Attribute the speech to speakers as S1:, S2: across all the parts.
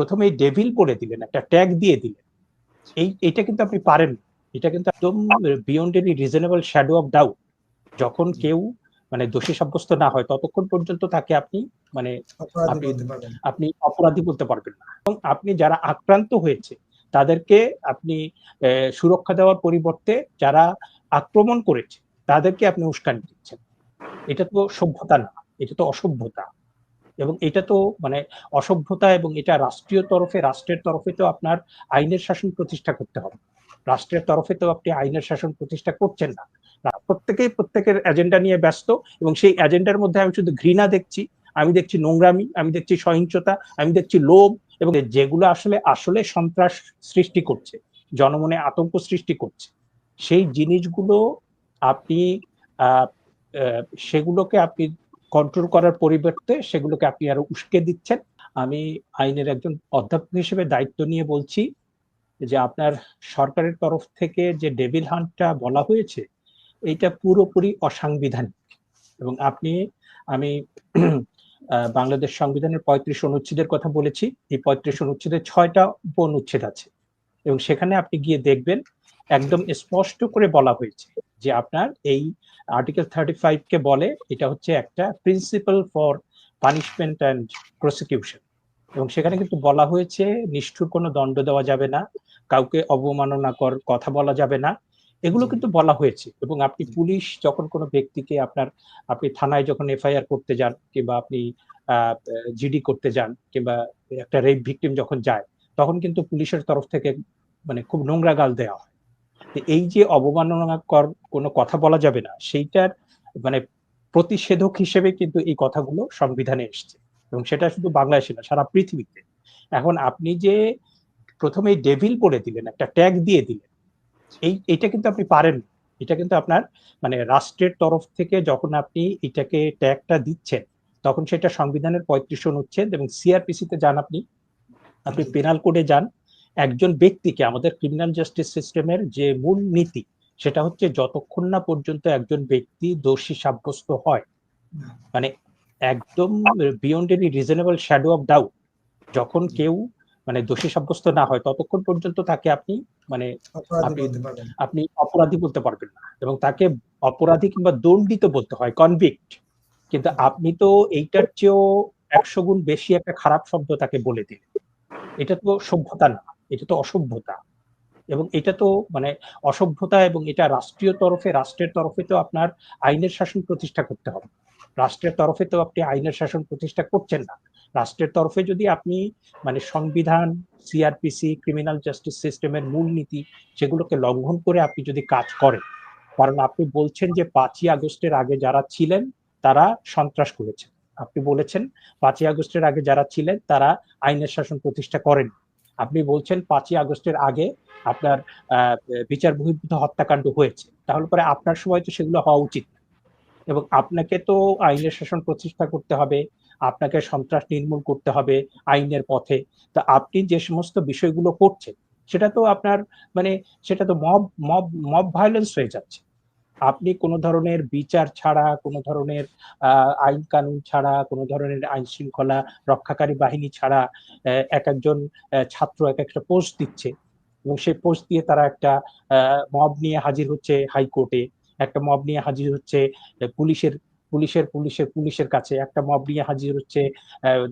S1: প্রথমেই ডেভিল করে দিলেন একটা ট্যাগ দিয়ে দিলেন। এই এটা কিন্তু আপনি পারেন এটা কিন্তু একদম beyond any reasonable shadow of doubt যখন কেউ মানে দোষী সাব্যস্ত না হয় ততক্ষণ পর্যন্ত তাকে আপনি মানে আপনি- অপরাধী বলতে পারবেন না। এবং আপনি যারা আক্রান্ত হয়েছে তাদেরকে আপনি সুরক্ষা দেওয়ার পরিবর্তে যারা আক্রমণ করেছে তাদেরকে আপনি উস্কানি দিচ্ছেন। এটা তো সভ্যতা না এটা তো অসভ্যতা। এবং এটা তো মানে অসভ্যতা এবং এটা রাষ্ট্রীয় তরফে, রাষ্ট্রের তরফে তো আপনার আইনের শাসন প্রতিষ্ঠা করতে হবে। রাষ্ট্রের তরফে তো আপনি আইনের শাসন প্রতিষ্ঠা করছেন না। প্রত্যেকেই প্রত্যেকের এজেন্ডা নিয়ে ব্যস্ত এবং সেই এজেন্ডার মধ্যে আমি শুধু ঘৃণা দেখছি, আমি দেখছি নোংরামি, আমি দেখছি সহিংসতা, আমি দেখছি লোভ এবং যেগুলো আসলে আসলে সন্ত্রাস সৃষ্টি করছে, জনমনে আতঙ্ক সৃষ্টি করছে, সেই জিনিসগুলো আপনি সেগুলোকে আপনি কন্ট্রোল করার পরিবর্তে সেগুলোকে আপনি আরও উস্কে দিচ্ছেন। আমি আইনের একজন অধ্যাপক হিসেবে দায়িত্ব নিয়ে বলছি যে আপনার সরকারের তরফ থেকে যে ডেভিল হান্টটা বলা হয়েছে, এইটা পুরোপুরি অসাংবিধানিক। এবং আপনি, আমি বাংলাদেশ সংবিধানের পঁয়ত্রিশ অনুচ্ছেদের কথা বলেছি। এই পঁয়ত্রিশ অনুচ্ছেদের ছয়টা উপ অনুচ্ছেদ আছে। এবং সেখানে আপনি গিয়ে দেখবেন, একদম স্পষ্ট করে বলা হয়েছে যে আপনার এই আর্টিকেল থার্টি ফাইভ কে বলে এটা হচ্ছে একটা principal for punishment and prosecution এবং সেখানে কিন্তু বলা হয়েছে নিষ্ঠুর কোনো দণ্ড দেওয়া যাবে না কাউকে অবমাননাকর কথা বলা যাবে না। এগুলো কিন্তু বলা হয়েছে। এবং আপনি পুলিশ যখন কোনো ব্যক্তিকে আপনার আপনি থানায় যখন এফআইআর করতে যান কিংবা আপনি জিডি করতে যান কিংবা একটা রেপ ভিকটিম যখন যায় তখন কিন্তু পুলিশের তরফ থেকে মানে খুব নোংরা গাল দেওয়া হয়। এই যে অবমাননাকর কোনো কথা বলা যাবে না সেইটার মানে প্রতিষেধক হিসেবে কিন্তু এই কথাগুলো সংবিধানে এসছে। এবং সেটা শুধু বাংলাদেশে না সারা পৃথিবীতে। এখন আপনি যে প্রথমেই ডেভিল করে দিলেন একটা ট্যাগ দিয়ে দিলেন এই এটা কিন্তু আপনি পারেন না। এটা কিন্তু আপনার মানে রাষ্ট্রের তরফ থেকে যখন আপনি এটাকে ট্যাগটা দিচ্ছেন তখন সেটা সংবিধানের পঁয়ত্রিশ অনুচ্ছেদ এবং সিআরপিসি তে যান আপনি আপনি পেনাল কোডে যান একজন ব্যক্তিকে আমাদের ক্রিমিনাল জাস্টিস সিস্টেমের যে মূল নীতি সেটা হচ্ছে যতক্ষণ না পর্যন্ত একজন ব্যক্তি দোষী সাব্যস্ত হয় মানে একদম beyond any reasonable shadow of doubt যখন কেউ মানে দোষী সাব্যস্ত না হয় ততক্ষণ পর্যন্ত তাকে আপনি মানে আপনি- আপনি অপরাধী বলতে পারবেন না এবং তাকে অপরাধী কিংবা দণ্ডিত বলতে হয় কনভিক্ট কিন্তু আপনি তো এইটার চেয়েও একশো গুণ বেশি একটা খারাপ শব্দ তাকে বলে দিলেন। এটা তো সভ্যতা না। এটা তো অসভ্যতা। এবং এটা তো মানে অসভ্যতা এবং এটা রাষ্ট্রীয় তরফে, রাষ্ট্রের তরফে তো আপনার আইনের শাসন প্রতিষ্ঠা করতে হবে। রাষ্ট্রের তরফে তো আপনি আইনের শাসন প্রতিষ্ঠা করছেন না। রাষ্ট্রের তরফে যদি আপনি মানে সংবিধান সিআরপিসি ক্রিমিনাল জাস্টিস সিস্টেমের মূল নীতি সেগুলোকে লঙ্ঘন করে আপনি যদি কাজ করেন, কারণ আপনি বলছেন যে পাঁচই আগস্টের আগে যারা ছিলেন তারা সন্ত্রাস করেছেন। আপনি বলেছেন পাঁচই আগস্টের আগে যারা ছিলেন তারা আইনের শাসন প্রতিষ্ঠা করেন আপনি বলছেন পাঁচই আগস্টের আগে আপনার বিচার বহির্ভূত হত্যাকাণ্ড হয়েছে। তাহলে পরে আপনার সময় তো সেগুলো হওয়া উচিত এবং আপনাকে তো আইনের শাসন প্রতিষ্ঠা করতে হবে, আপনাকে সন্ত্রাস নির্মূল করতে হবে আইনের পথে। তা আপনি যে সমস্ত বিষয়গুলো করছেন, সেটা তো আপনার মানে সেটা তো মব মব মব ভায়োলেন্স হয়ে যাচ্ছে। আপনি কোনো ধরনের বিচার ছাড়া, কোনো ধরনের আইন কানুন ছাড়া, কোনো ধরনের আইন শৃঙ্খলা রক্ষাকারী বাহিনী ছাড়া এক একজন ছাত্র এক একটা পোস্ট দিচ্ছে। এবং সেই পোস্ট দিয়ে তারা একটা মব নিয়ে হাজির হচ্ছে হাইকোর্টে। একটা মব নিয়ে হাজির হচ্ছে পুলিশের পুলিশের পুলিশের পুলিশের কাছে। একটা মব নিয়ে হাজির হচ্ছে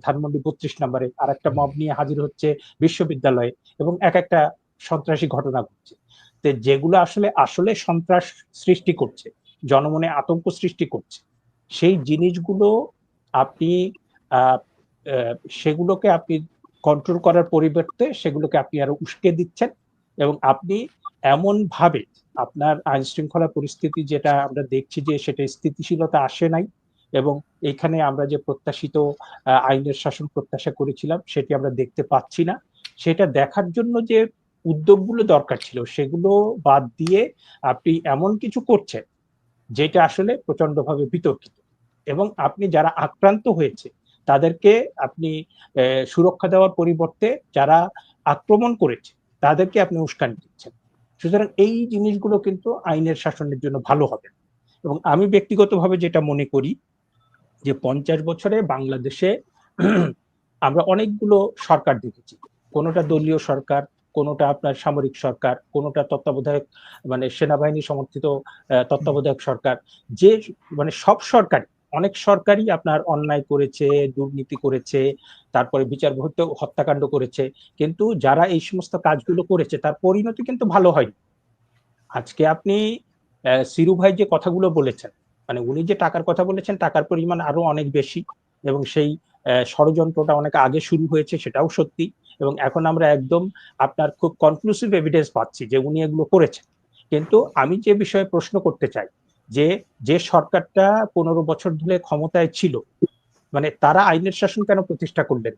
S1: ধানমন্ডি বত্রিশ নম্বরে। আর একটা মব নিয়ে হাজির হচ্ছে বিশ্ববিদ্যালয়ে। এবং এক একটা সন্ত্রাসী ঘটনা ঘটছে। যেগুলো আসলে আসলে সন্ত্রাস সৃষ্টি করছে, জনমনে আতঙ্ক সৃষ্টি করছে, সেই জিনিসগুলো আপনি সেগুলোকে আপনি কন্ট্রোল করার পরিবর্তে সেগুলোকে আপনি আরও উস্কে দিচ্ছেন এবং আপনি এমন ভাবে আপনার আইন শৃঙ্খলা পরিস্থিতি যেটা আমরা দেখছি যে সেটা স্থিতিশীলতা আসে নাই এবং এখানে আমরা যে প্রত্যাশিত আইনের শাসন প্রত্যাশা করেছিলাম সেটি আমরা দেখতে পাচ্ছি না। সেটা দেখার জন্য যে উদ্যোগগুলো দরকার ছিল, সেগুলো বাদ দিয়ে আপনি এমন কিছু করছেন, যেটা আসলে প্রচন্ডভাবে বিতর্কিত। এবং আপনি যারা আক্রান্ত হয়েছে, তাদেরকে আপনি সুরক্ষা দেওয়ার পরিবর্তে যারা আক্রমণ করেছে, তাদেরকে আপনি উস্কানি দিচ্ছেন। সুতরাং এই জিনিসগুলো কিন্তু আইনের শাসনের জন্য ভালো হবে। এবং আমি ব্যক্তিগতভাবে যেটা মনে করি, যে পঞ্চাশ বছরে বাংলাদেশে আমরা অনেকগুলো সরকার দেখেছি। কোনোটা দলীয় সরকার কোনোটা আপনার সামরিক সরকার, কোনোটা তত্ত্বাবধায়ক মানে সেনাবাহিনী সমর্থিত তত্ত্বাবধায়ক সরকার। যে মানে সব সরকার, অনেক সরকারই আপনার অন্যায় করেছে, দুর্নীতি করেছে, তারপরে বিচার বহির্ভূত হত্যাকাণ্ড করেছে। কিন্তু যারা এই সমস্ত কাজগুলো করেছে, তার পরিণতি কিন্তু ভালো হয়নি। আজকে আপনি সিরু ভাই যে কথাগুলো বলেছেন মানে উনি যে টাকার কথা বলেছেন, টাকার পরিমাণ আরও অনেক বেশি এবং সেই ষড়যন্ত্রটা অনেক আগে শুরু হয়েছে, সেটাও সত্যি। এবং এখন আমরা একদম আপনার খুব কনক্লুসিভ এভিডেন্স পাচ্ছি যে উনি এগুলো করেছেন। কিন্তু আমি যে বিষয়ে প্রশ্ন করতে চাই যে যে সরকারটা পনেরো বছর ধরে ক্ষমতায় ছিল মানে তারা আইনের শাসন কেন প্রতিষ্ঠা করলেন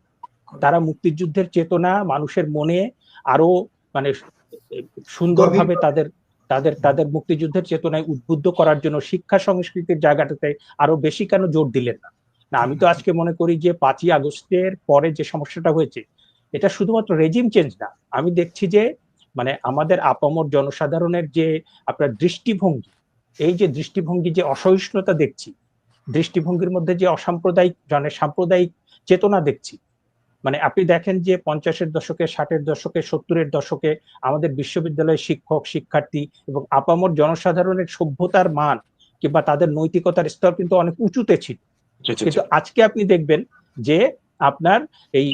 S1: তারা মুক্তিযুদ্ধের চেতনা মানুষের মনে আরও মানে সুন্দরভাবে তাদের তাদের তাদের মুক্তিযুদ্ধের চেতনায় উদ্বুদ্ধ করার জন্য শিক্ষা সংস্কৃতির জায়গাটাতে আরও বেশি কেন জোর দিলেন না? না আমি তো আজকে মনে করি যে পাঁচই আগস্টের পরে যে সমস্যাটা হয়েছে এটা শুধুমাত্র রেজিম চেঞ্জ না। আমি দেখছি যে মানে আমাদের আপামর জনসাধারণের যে আপনার দৃষ্টিভঙ্গি এই যে দৃষ্টিভঙ্গি যে অসহিষ্ণুতা দেখছি দৃষ্টিভঙ্গির মধ্যে যে অসাম্প্রদায়িক জনের সাম্প্রদায়িক চেতনা দেখছি মানে আপনি দেখেন যে পঞ্চাশের দশকে ষাটের দশকে সত্তরের দশকে আমাদের বিশ্ববিদ্যালয়ের শিক্ষক শিক্ষার্থী এবং আপামর জনসাধারণের সভ্যতার মান কিংবা তাদের নৈতিকতার স্তর কিন্তু অনেক উঁচুতে ছিল। কিন্তু আজকে আপনি দেখবেন যে আপনার এই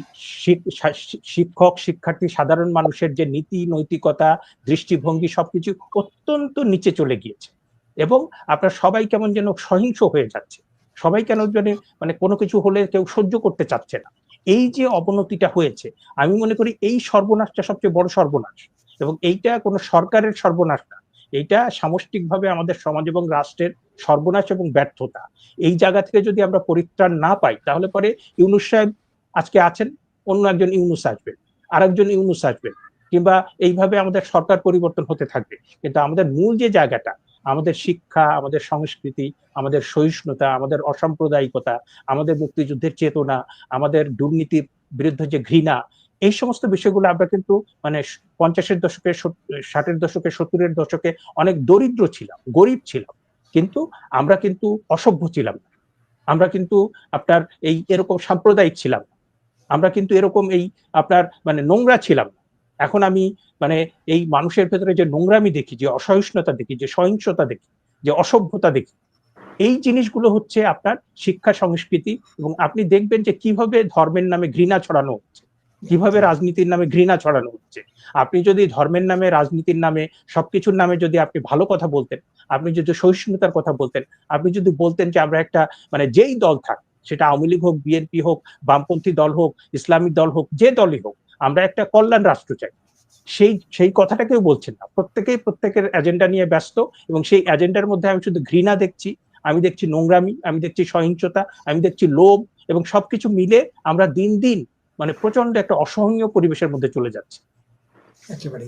S1: শিক্ষক, শিক্ষার্থী, সাধারণ মানুষের যে নীতি, নৈতিকতা, দৃষ্টিভঙ্গি সবকিছু অত্যন্ত নিচে চলে গিয়েছে। এবং আপনার সবাই কেমন যেন সহিংস হয়ে যাচ্ছে। সবাই কেন যেন মানে কোনো কিছু হলে কেউ সহ্য করতে চাচ্ছে না। এই যে অবনতিটা হয়েছে, আমি মনে করি এই সর্বনাশটা সবচেয়ে বড় সর্বনাশ। এবং এইটা কোনো সরকারের সর্বনাশ না। এইটা সামষ্টিকভাবে আমাদের সমাজ এবং রাষ্ট্রের সর্বনাশ এবং ব্যর্থতা। এই জায়গা থেকে যদি আমরা পরিত্রাণ না পাই, তাহলে পরে ইউনুস সাহেব আজকে আছেন, অন্য একজন ইউনুস আসবেন আরেকজন ইউনুস আসবেন কিংবা এইভাবে আমাদের সরকার পরিবর্তন হতে থাকবে। কিন্তু আমাদের মূল যে জায়গাটা, আমাদের শিক্ষা, আমাদের সংস্কৃতি, আমাদের সহিষ্ণুতা, আমাদের অসাম্প্রদায়িকতা, আমাদের মুক্তিযুদ্ধের চেতনা, আমাদের দুর্নীতির বিরুদ্ধে যে ঘৃণা এই সমস্ত বিষয়গুলো আমরা কিন্তু মানে পঞ্চাশের দশকে ষাটের দশকে, সত্তরের দশকে অনেক দরিদ্র ছিলাম, গরিব ছিলাম। কিন্তু আমরা কিন্তু অসভ্য ছিলাম আমরা কিন্তু আপনার এই এরকম সাম্প্রদায়িক ছিলাম আমরা কিন্তু এরকম এই আপনার মানে নোংরা ছিলাম এখন আমি মানে এই মানুষের ভেতরে যে নোংরামি দেখি, যে অসহিষ্ণুতা দেখি, যে সহিংসতা দেখি, যে অসভ্যতা দেখি, এই জিনিসগুলো হচ্ছে আপনার শিক্ষা সংস্কৃতি এবং আপনি দেখবেন যে কীভাবে ধর্মের নামে ঘৃণা ছড়ানো হচ্ছে। কীভাবে রাজনীতির নামে ঘৃণা ছড়ানো হচ্ছে? আপনি যদি ধর্মের নামে রাজনীতির নামে সবকিছুর নামে যদি আপনি ভালো কথা বলতেন আপনি যদি সহিষ্ণুতার কথা বলতেন আপনি যদি বলতেন যে আমরা একটা মানে যেই দল থাক সেটা আওয়ামী লীগ হোক বিএনপি হোক বামপন্থী দল হোক ইসলামিক দল হোক যে দলই হোক আমরা একটা কল্যাণ রাষ্ট্র চাই। সেই সেই কথাটা কেউ বলছেন না। প্রত্যেকেই প্রত্যেকের এজেন্ডা নিয়ে ব্যস্ত এবং সেই এজেন্ডার মধ্যে আমি শুধু ঘৃণা দেখছি। আমি দেখছি নোংরামি আমি দেখছি সহিংসতা আমি দেখছি লোভ এবং সবকিছু মিলে আমরা দিন দিন মানে প্রচণ্ড একটা অসহনীয় পরিবেশের মধ্যে চলে যাচ্ছে।
S2: একেবারে